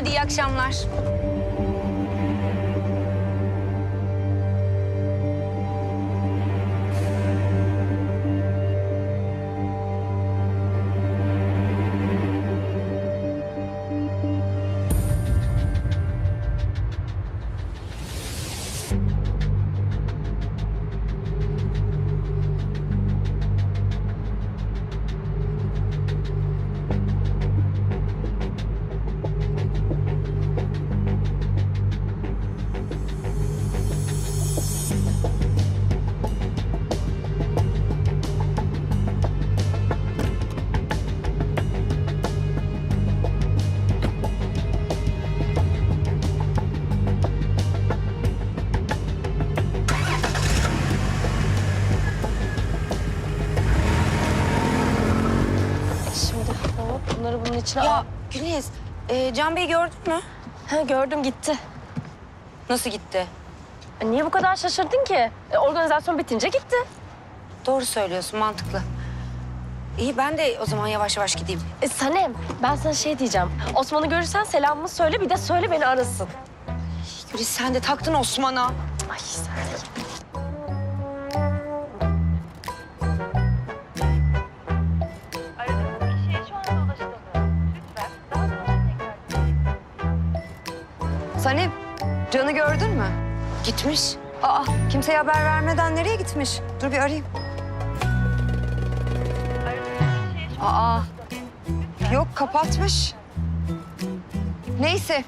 Hadi iyi akşamlar. E, Can Bey gördün mü? Ha, gördüm gitti. Nasıl gitti? E, Niye bu kadar şaşırdın ki? E, organizasyon bitince gitti. Doğru söylüyorsun, mantıklı. İyi ben de o zaman yavaş yavaş gideyim. E, Sanem ben sana şey diyeceğim. Osman'ı görürsen selamımı söyle bir de söyle beni arasın. Güliz sen de taktın Osman'a. Ay sen de. Mü? Gitmiş. Aa, kimseye haber vermeden nereye gitmiş? Dur bir arayayım. Aa, yok kapatmış. Neyse,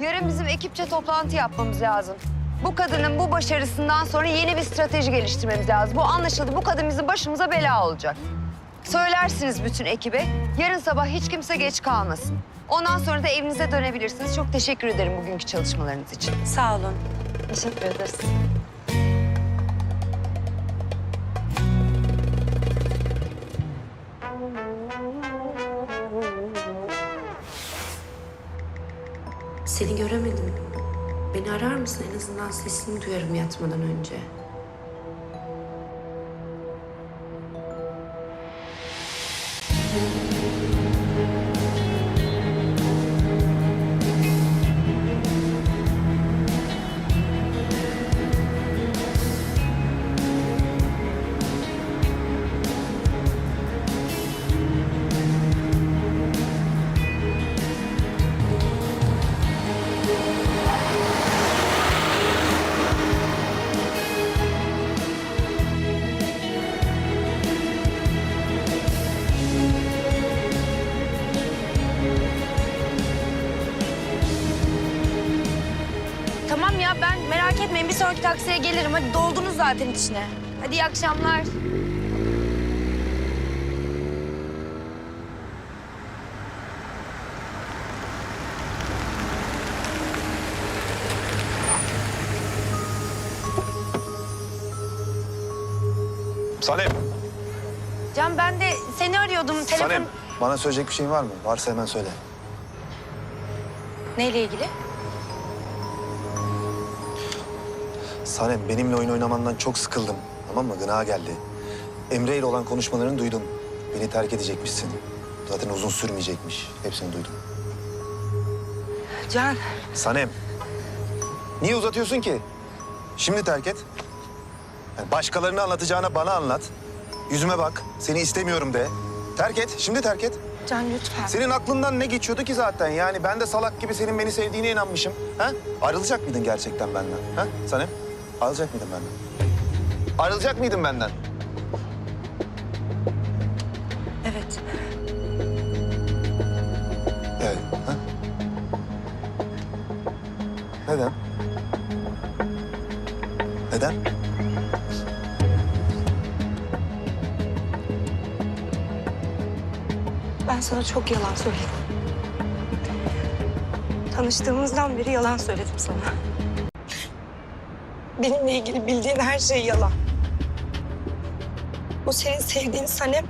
yarın bizim ekipçe toplantı yapmamız lazım. Bu kadının bu başarısından sonra yeni bir strateji geliştirmemiz lazım. Bu anlaşıldı. Bu kadın bizim başımıza bela olacak. Söylersiniz bütün ekibe. Yarın sabah hiç kimse geç kalmasın. Ondan sonra da evinize dönebilirsiniz. Çok teşekkür ederim bugünkü çalışmalarınız için. Sağ olun. Teşekkür ederiz. Seni göremedim. Beni arar mısın? En azından sesini duyarım yatmadan önce. Tamam sonraki taksiye gelirim. Hadi doldunuz zaten içine. Hadi iyi akşamlar. Sanem, Can ben de seni arıyordum. Telefon... Sanem. Bana söyleyecek bir şeyin var mı? Varsa hemen söyle. Neyle ilgili? Sanem, benimle oyun oynamandan çok sıkıldım. Tamam mı? Gına geldi. Emre ile olan konuşmalarını duydum. Beni terk edecekmişsin. Zaten uzun sürmeyecekmiş. Hepsini duydum. Can. Sanem, niye uzatıyorsun ki? Şimdi terk et. Yani başkalarını anlatacağına bana anlat. Yüzüme bak, seni istemiyorum de. Terk et, şimdi terk et. Can lütfen. Senin aklından ne geçiyordu ki zaten? Yani ben de salak gibi senin beni sevdiğine inanmışım. Ha? Ayrılacak mıydın gerçekten benden? Ha? Sanem? Ayrılacak mıydın benden? Ayrılacak mıydın benden? Evet. Evet. Ha? Neden? Neden? Ben sana çok yalan söyledim. Tanıştığımızdan beri yalan söyledim sana. Benimle ilgili bildiğin her şey yalan. Bu senin sevdiğin Sanem.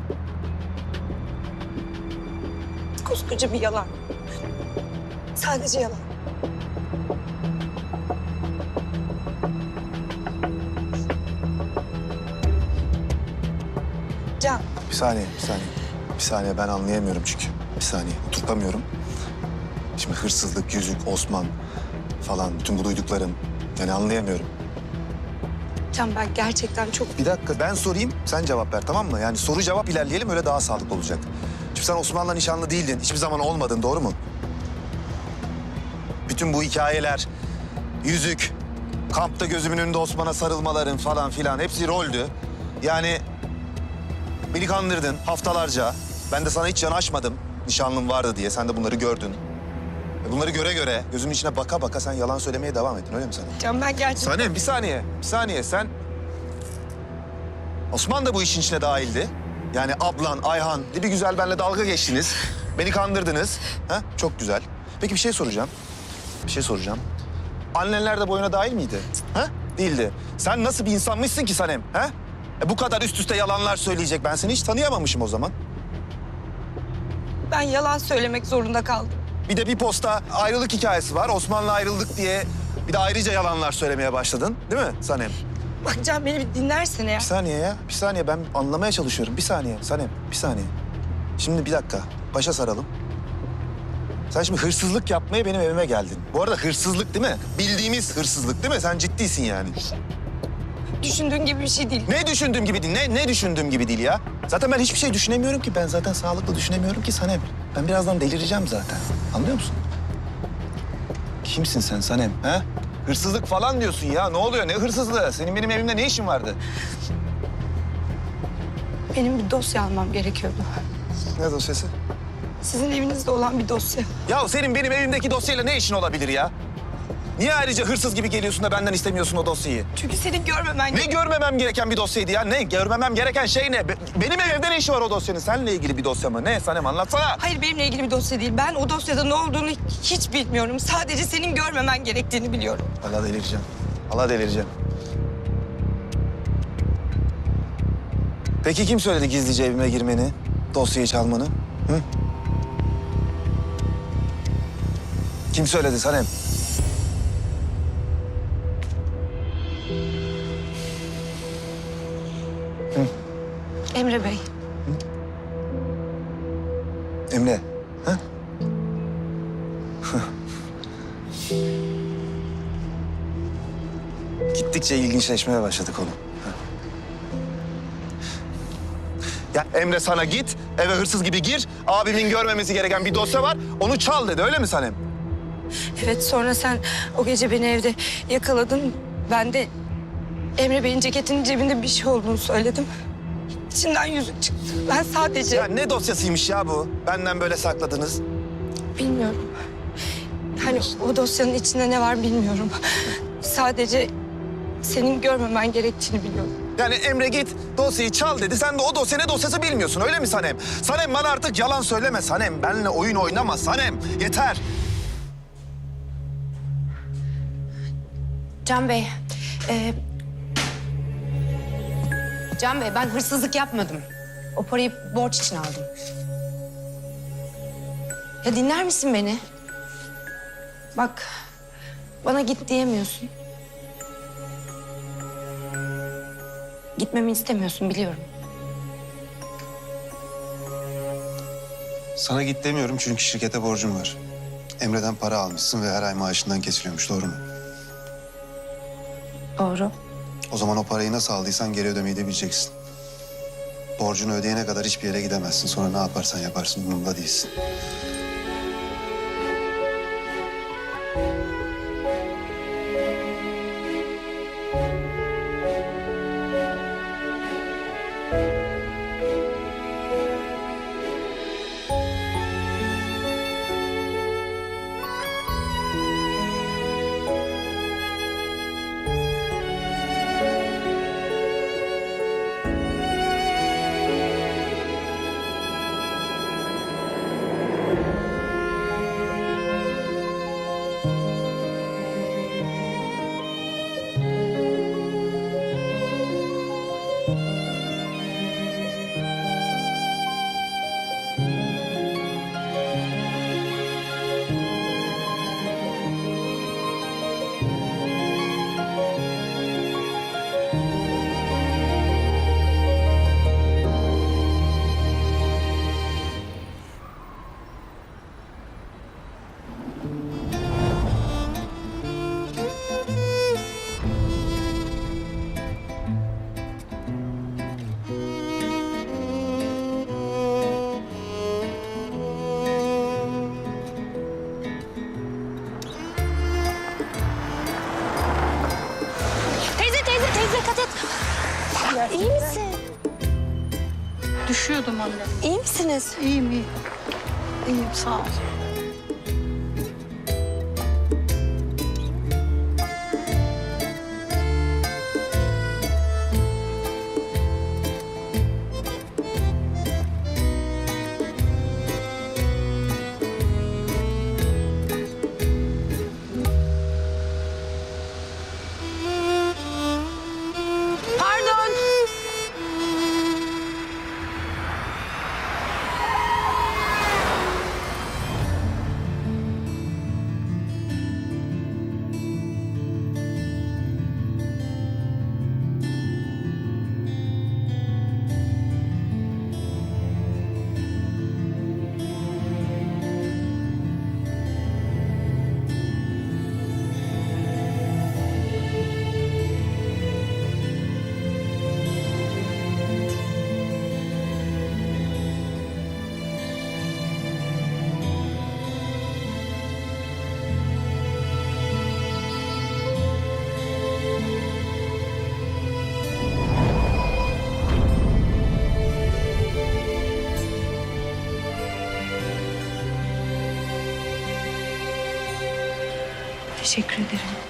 Koskoca bir yalan. Sadece yalan. Can, Bir saniye, bir saniye. Bir saniye ben anlayamıyorum çünkü. Bir saniye oturtamıyorum. Şimdi hırsızlık, yüzük, Osman falan bütün bu duyduklarım. Yani anlayamıyorum. Can ben gerçekten çok... Bir dakika ben sorayım sen cevap ver tamam mı? Yani soru cevap ilerleyelim öyle daha sağlıklı olacak. Şimdi sen Osman'la nişanlı değildin. Hiçbir zaman olmadın doğru mu? Bütün bu hikayeler, yüzük, kampta gözümün önünde Osman'a sarılmaların falan filan hepsi roldü. Yani beni kandırdın haftalarca. Ben de sana hiç yanaşmadım nişanlım vardı diye. Sen de bunları gördün. Ve Bunları göre göre gözümün içine baka baka sen yalan söylemeye devam ettin öyle mi sana? Can ben gerçekten... Sanem bir saniye, bir saniye sen... Osman da bu işin içine dahildi. Yani ablan, Ayhan, bir güzel benimle dalga geçtiniz. Beni kandırdınız. Ha? Çok güzel. Peki bir şey soracağım. Bir şey soracağım. Annenler de bu oyuna dahil miydi? Ha? Değildi. Sen nasıl bir insanmışsın ki Sanem? Ha? E bu kadar üst üste yalanlar söyleyecek. Ben seni hiç tanıyamamışım o zaman. Ben yalan söylemek zorunda kaldım. Bir de bir posta ayrılık hikayesi var. Osman'la ayrıldık diye bir de ayrıca yalanlar söylemeye başladın. Değil mi Sanem? Bak Can beni bir dinlersene ya. Bir saniye ya. Bir saniye ben anlamaya çalışıyorum. Bir saniye Sanem. Bir saniye. Şimdi bir dakika. Başa saralım. Sen şimdi hırsızlık yapmaya benim evime geldin. Bu arada hırsızlık değil mi? Bildiğimiz hırsızlık değil mi? Sen ciddisin yani. Düşündüğün gibi bir şey değil. Ne düşündüğüm gibi değil. Ne, ne düşündüğüm gibi değil ya. Zaten ben hiçbir şey düşünemiyorum ki. Ben zaten sağlıklı düşünemiyorum ki Sanem. Ben birazdan delireceğim zaten. Anlıyor musun? Kimsin sen Sanem? Ha? Hırsızlık falan diyorsun ya. Ne oluyor? Ne hırsızlığı? Senin benim evimde ne işin vardı? Benim bir dosya almam gerekiyordu. Ne dosyası? Sizin evinizde olan bir dosya. Ya senin benim evimdeki dosyayla ne işin olabilir ya? Niye ayrıca hırsız gibi geliyorsun da benden istemiyorsun o dosyayı? Çünkü senin görmemen Ne görmemem gereken bir dosyaydı ya? Ne? Görmemem gereken şey ne? Be- Benim evimde ne işi var o dosyanın? Seninle ilgili bir dosya mı? Ne? Sanem anlatsana. Hayır benimle ilgili bir dosya değil. Ben o dosyada ne olduğunu hiç bilmiyorum. Sadece senin görmemen gerektiğini biliyorum. Allah delireceğim. Allah delireceğim. Peki kim söyledi gizlice evime girmeni? Dosyayı çalmanı? Hı? Kim söyledi Sanem? Emre Bey. Emre. Ha? Gittikçe ilginçleşmeye başladık oğlum. Ya Emre sana git, eve hırsız gibi gir. Abimin görmemesi gereken bir dosya var. Onu çal dedi, öyle mi Sanem? Evet sonra sen o gece beni evde yakaladın. Ben de Emre Bey'in ceketinin cebinde bir şey olduğunu söyledim. İçinden yüzük çıktı. Ben sadece Ya ne dosyasıymış ya bu? Benden böyle sakladınız. bilmiyorum. Hani o dosyanın içinde ne var bilmiyorum. Sadece senin görmemen gerektiğini biliyorum. Yani Emre git dosyayı çal dedi. Sen de o dosya ne dosyası bilmiyorsun öyle mi Sanem? Sanem bana artık yalan söyleme Sanem. Benle oyun oynama Sanem. Yeter. Can Bey, e, Can Bey ben hırsızlık yapmadım. O parayı borç için aldım. Ya dinler misin beni? Bak, bana git diyemiyorsun. Gitmemi istemiyorsun biliyorum. Sana git demiyorum çünkü şirkete borcum var. Emre'den para almışsın ve her ay maaşından kesiliyormuş doğru mu? Doğru. O zaman o parayı nasıl aldıysan geri ödemeyi de bileceksin. Borcunu ödeyene kadar hiçbir yere gidemezsin. Sonra ne yaparsan yaparsın umurumda değilsin. Misiniz? İyiyim iyi. İyiyim sağ ol. Teşekkür ederim.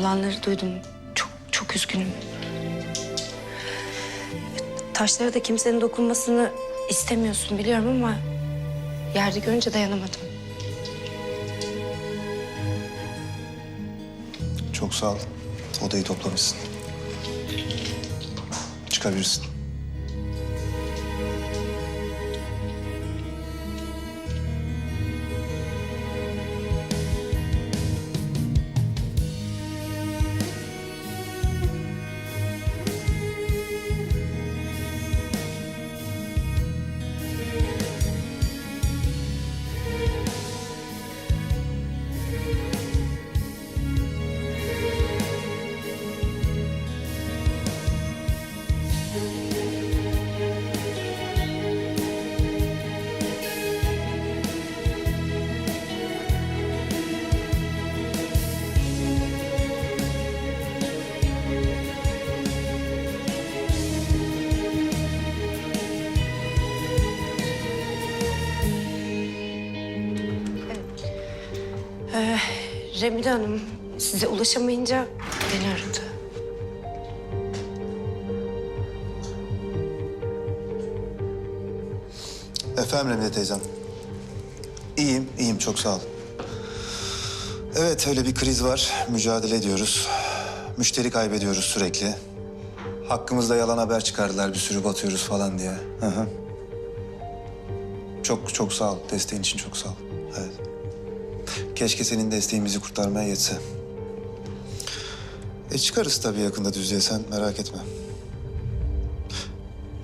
Olanları duydum. Çok çok üzgünüm. Taşlara da kimsenin dokunmasını istemiyorsun biliyorum ama yerde görünce dayanamadım. Çok sağ ol. Odayı toplamışsın. Çıkabilirsin. Remide Hanım size ulaşamayınca beni aradı. Efendim Emine teyzem. İyiyim, iyiyim. Çok sağ ol. Evet, öyle bir kriz var. Mücadele ediyoruz. Müşteri kaybediyoruz sürekli. Hakkımızda yalan haber çıkardılar. Bir sürü batıyoruz falan diye. Hı hı. Çok çok sağ ol. Desteğin için çok sağ ol. Evet. Keşke senin desteğin bizi kurtarmaya yetse. E çıkarız tabii yakında düzlüğe sen merak etme.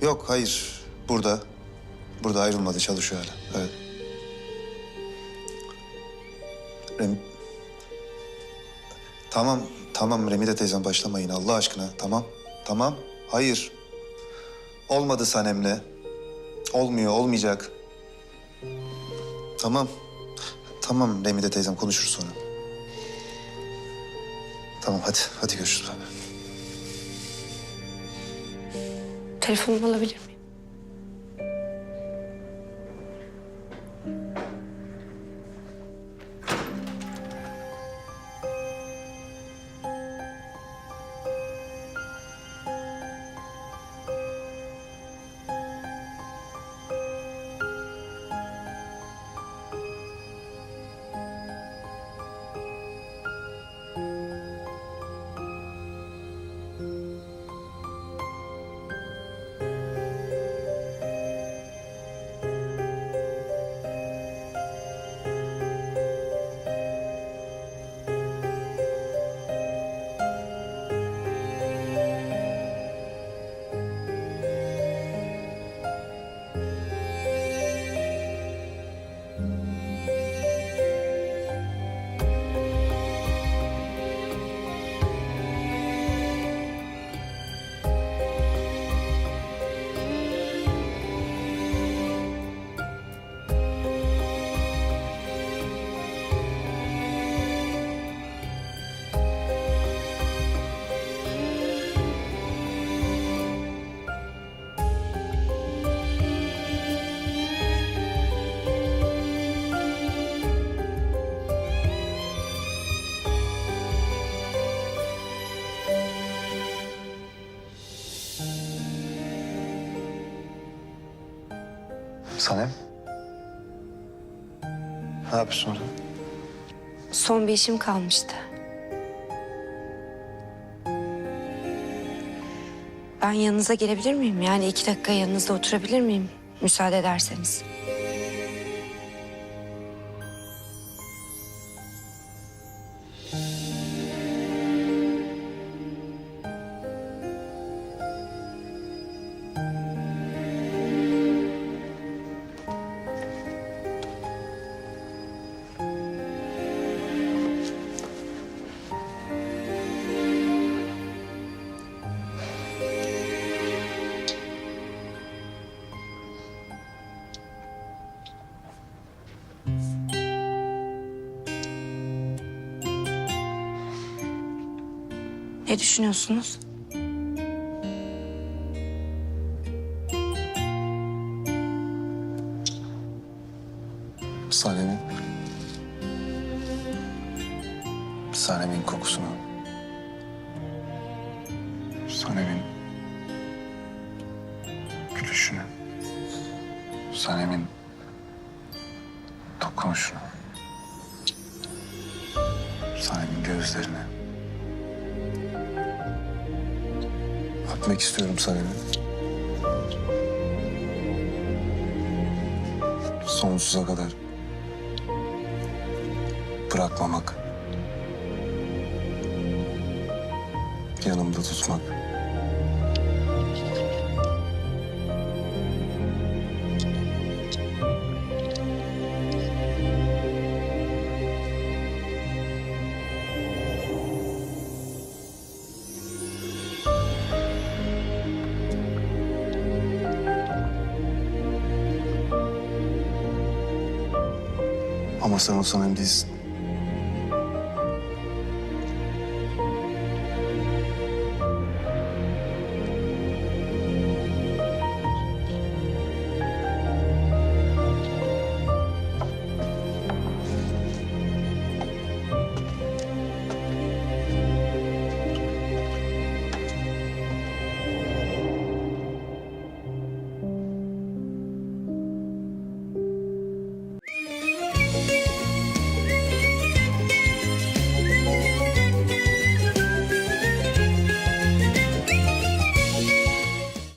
Yok hayır. Burada. Burada ayrılmadı çalışıyor hala. Evet. Rem... Tamam, tamam Remide teyzem başlamayın Allah aşkına. Tamam, tamam. Hayır. Olmadı Sanem'le. Olmuyor, olmayacak. Tamam. Tamam Remide teyzem konuşuruz sonra. Tamam hadi, hadi görüşürüz. Telefonumu alabilir miyim? Sanem? Ne yapıyorsun orada? Son bir işim kalmıştı. Ben yanınıza gelebilir miyim? Yani iki dakika yanınızda oturabilir miyim? Müsaade ederseniz. Ne düşünüyorsunuz? Sonsuza kadar bırakmamak. Yanımda tutmak. Sen o Sanem değilsin.